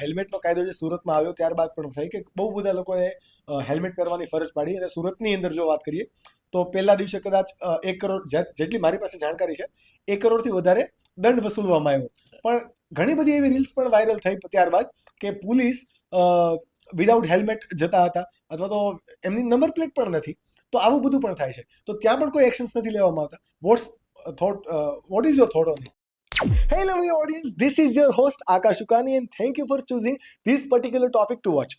હેલ્મેટનો કાયદો જે સુરતમાં આવ્યો ત્યારબાદ પણ થઈ કે બહુ બધા લોકોએ હેલ્મેટ પહેરવાની ફરજ પાડી અને સુરતની અંદર જો વાત કરીએ, તો પહેલા દિવસે કદાચ એક કરોડ જેટલી મારી પાસે જાણકારી છે, એક કરોડથી વધારે દંડ વસૂલવામાં આવ્યો. પણ ઘણી બધી એવી રીલ્સ પણ વાયરલ થઈ ત્યારબાદ કે પોલીસ વિદાઉટ હેલ્મેટ જતા હતા અથવા તો એમની નંબર પ્લેટ પણ નથી, તો આવું બધું પણ થાય છે. તો ત્યાં પણ કોઈ એક્શન્સ નથી લેવામાં આવતા. What's thought what is your thought on Hello, my audience. This is your host Akash Ukani, and thank you for choosing this particular topic to watch.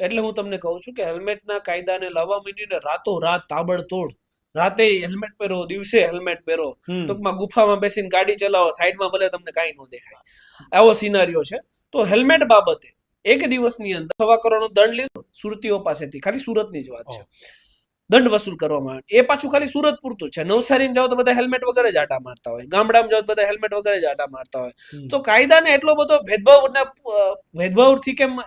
એટલે હું તમને કહું છું કે હેલ્મેટના કાયદાને લાવવા માંડીને રાતો રાત તાબડતોડ રાતે હેલ્મેટ પહેરો દિવસે હેલ્મેટ પહેરો ટૂંકમાં ગુફામાં બેસીને ગાડી ચલાવો સાઈડમાં ભલે તમને કાંઈ ન દેખાય. આવો સિનારીઓ છે. તો હેલ્મેટ બાબતે એક દિવસની અંદર સવા કરોડનો દંડ લીધો સુરતીઓ પાસેથી. ખાલી સુરતની જ વાત છે. દંડ વસૂલ કરવામાં આવે. એ પાછું ખાલી સુરત પૂરતું છે. નવસારીમાં જાઓ તો બધા હેલ્મેટ વગર જ આટા મારતા હોય. ગામડામાં જાઓ તો બધા હેલ્મેટ વગર જ આટા મારતા હોય. તો કાયદાને એટલો બધો ભેદભાવના ભેદભાવથી કેમ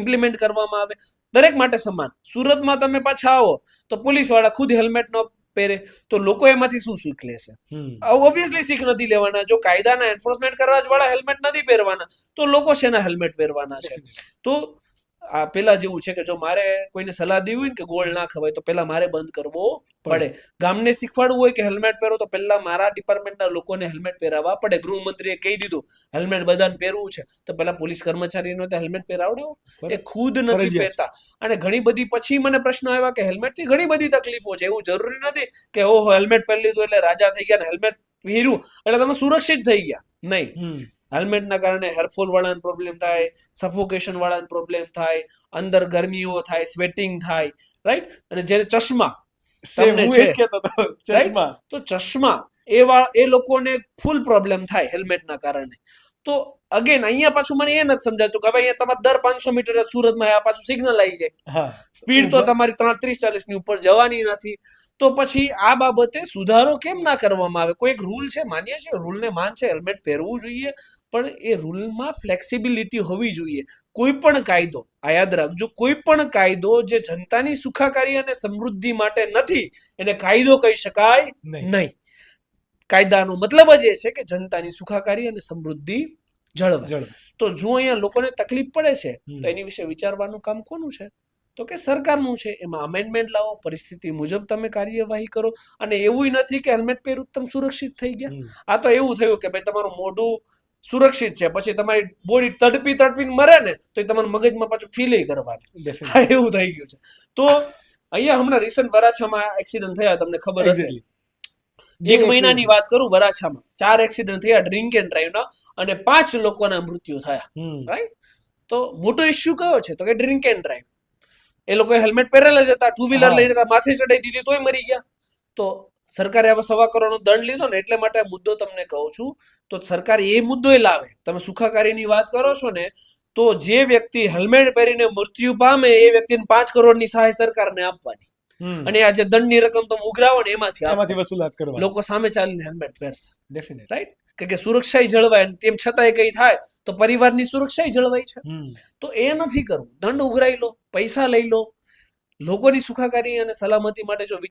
ઇમ્પ્લિમેન્ટ કરવામાં આવે? દરેક માટે સમાન. સુરતમાં તમે પાછા આવો તો પોલીસવાળા ખુદ હેલ્મેટ ન પહેરે તો લોકો એમાંથી શું શીખ લેશે ઓબ્વિયસલી શીખ નથી લેવાના. જો કાયદાના એન્ફોર્સમેન્ટ કરવા જ વાળા હેલ્મેટ નથી પહેરવાના તો લોકો શેના હેલ્મેટ પહેરવાના છે? તો આ પેલા જેવું છે કે જો મારે કોઈને સલાહ દેવી હોય ને કે ગોળ ના ખવાય તો પેલા મારે બંધ કરવો પડે. ગામને શીખવાડવું હોય કે હેલ્મેટ પહેરો તો પહેલા મારા ડિપાર્ટમેન્ટના લોકોને હેલ્મેટ પહેરાવવા પડે. ગૃહમંત્રીએ કહી દીધું હેલ્મેટ બધાને પહેરવું છે. તો પહેલા પોલીસ કર્મચારીને તો હેલ્મેટ પહેરાવડો. એ ખુદ નથી પહેરતા. અને ઘણી બધી પછી મને પ્રશ્ન આવ્યા કે હેલ્મેટથી ઘણી બધી તકલીફો છે. એવું જરૂરી નથી કે ઓહો હેલ્મેટ પહેરી લીધું એટલે રાજા થઈ ગયા ને હેલ્મેટ પહેર્યું. એટલે તમે સુરક્ષિત થઈ ગયા. નહીં. હેલ્મેટના કારણે હેરફોલ વાળાને પ્રોબ્લેમ થાય સફોકેશન વાળાને પ્રોબ્લેમ થાય અંદર ગરમીઓ થાય સ્વેટિંગ થાય રાઈટ અને જ્યારે ચશ્મા તો ચશ્મા એ એ લોકોને ફૂલ પ્રોબ્લેમ થાય હેલ્મેટના કારણે. તો અગેન અહીંયા પાછું મને એ નથી સમજાતું કે હવે અહીંયા તમારે દર પાંચસો મીટર સુરતમાં આ પાછું સિગ્નલ આવી જાય. સ્પીડ તો તમારી ત્રણ ત્રીસ ચાલીસની ઉપર જવાની નથી. તો પછી આ બાબતે સુધારો કેમ ના કરવામાં આવે? કોઈ એક રૂલ છે? માન્ય છે રૂલને માન છે હેલ્મેટ પહેરવું જોઈએ પણ એ રૂલમાં ફ્લેક્સિબિલિટી હોવી જોઈએ. કોઈ પણ કાયદો આ યાદ રાખજો કોઈ પણ કાયદો જે જનતાની સુખાકારી અને સમૃદ્ધિ માટે નથી એને કાયદો કહી શકાય નહીં. કાયદાનો મતલબ જ એ છે કે જનતાની સુખાકારી અને સમૃદ્ધિ જળવાય. જળ તો જો અહીંયા લોકોને તકલીફ પડે છે તો એની વિશે વિચારવાનું કામ કોનું છે? તો કે સરકારનું છે એમાં અમેન્ડમેન્ટ લાવો પરિસ્થિતિ મુજબ તમે કાર્યવાહી કરો. અને એવું નથી કે હેલ્મેટ પહેરું તમે સુરક્ષિત થઈ ગયા. આ તો એવું થયું કે ભાઈ તમારું મોઢું સુરક્ષિત છે પછી તમારી બોડી તડપી તડપીને મરે ને તો એ તમારા મગજમાં પાછું ફીલ કરવાનું. એવું થઈ ગયું છે. તો અહીંયા હમણાં રિસન્ટ વરાછામાં એક્સિડન્ટ થયા તમને ખબર હશે. એક મહિનાની વાત કરું વરાછામાં. ચાર એક્સિડન્ટ થયા ડ્રિંક એન્ડ ડ્રાઈવના અને પાંચ લોકોના મૃત્યુ થયા. રાઈટ તો મોટો ઇશ્યુ કયો છે? તો કે ડ્રિંક એન્ડ ડ્રાઈવ એ લોકોએ હેલ્મેટ પહેરેલા જ હતા ટુ વ્હીલર લઈને હતા, માથે ચડાઈ દીધી તોય મરી ગયા. તો સરકારે હવે સવા કરોડનો દંડ લીધો ને એટલે માટે મુદ્દો તમને કહું છું. તો સરકાર એ મુદ્દો લાવે. તમે સુખાકારીની વાત કરો છો ને તો જે વ્યક્તિ હેલ્મેટ પહેરીને મૃત્યુ પામે એ વ્યક્તિને પાંચ કરોડની સહાય સરકારને આપવાની. અને આ જે દંડની રકમ તમે ઉઘરાવો ને એમાંથી. એમાંથી વસૂલાત કરવા લોકો સામે ચાલીને હેલ્મેટ પહેરશે. ડેફિનેટ રાઈટ કે સુરક્ષા જળવાય અને તેમ છતાંય કઈ થાય તો પરિવારની સુરક્ષા જળવાય છે. તો એ નથી કરવું. દંડ ઉઘરાઈ લો પૈસા લઈ લો લોકોની સુખાકારી અને સલામતી માટે જો